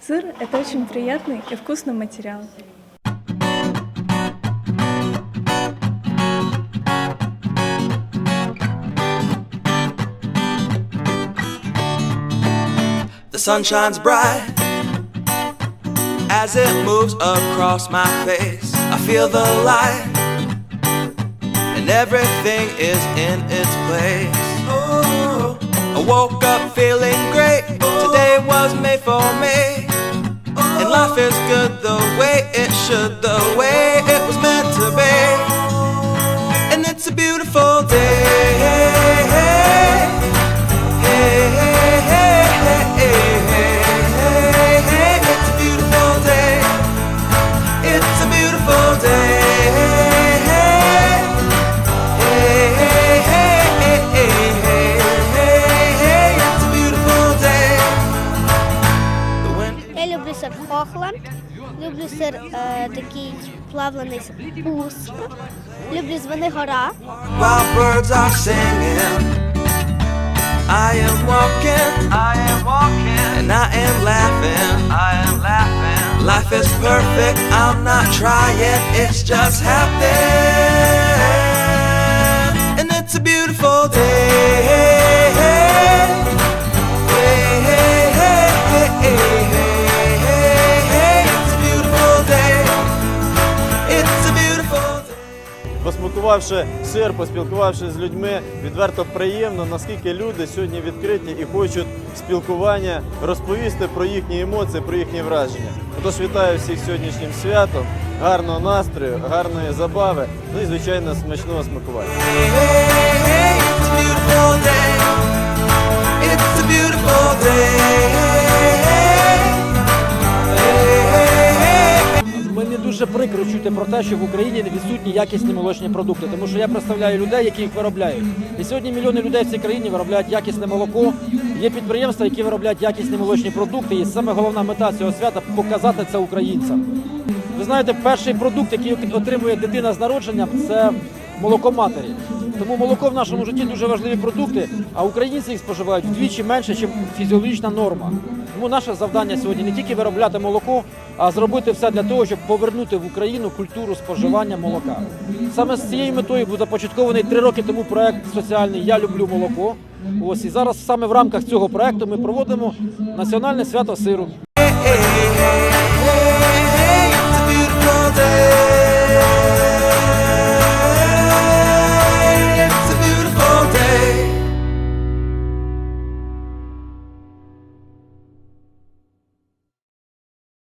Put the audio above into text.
Сыр – это очень приятный и вкусный материал. The sun shines bright as it moves across my face. I feel the light, and everything is in its place. Oh, I woke up feeling great. Is good the way it should, the way сир Хохланд, люблю сир е, такий плавлений з люблю звини гора. while birds are singing. I am walking, I am walking, and I am laughing, I am laughing. Life is perfect, I'm not trying, it's just happening. Day. Посмакувавши сир, поспілкувавшись з людьми, відверто приємно, наскільки люди сьогодні відкриті і хочуть спілкування, розповісти про їхні емоції, про їхні враження. Отож, вітаю всіх сьогоднішнім святом, гарного настрою, гарної забави, ну і звичайно смачного смакування. Мені дуже прикро чути про те, що в Україні відсутні якісні молочні продукти, тому що я представляю людей, які їх виробляють. І сьогодні мільйони людей в цій країні виробляють якісне молоко. Є підприємства, які виробляють якісні молочні продукти. І саме головна мета цього свята показати це українцям. Ви знаєте, перший продукт, який отримує дитина з народження, це молоко матері. Тому молоко в нашому житті дуже важливі продукти, а українці їх споживають вдвічі менше, ніж фізіологічна норма. Тому наше завдання сьогодні не тільки виробляти молоко, а зробити все для того, щоб повернути в Україну культуру споживання молока. Саме з цією метою був започаткований три роки тому проект соціальний Я люблю молоко. Ось і зараз саме в рамках цього проекту ми проводимо національне свято сиру.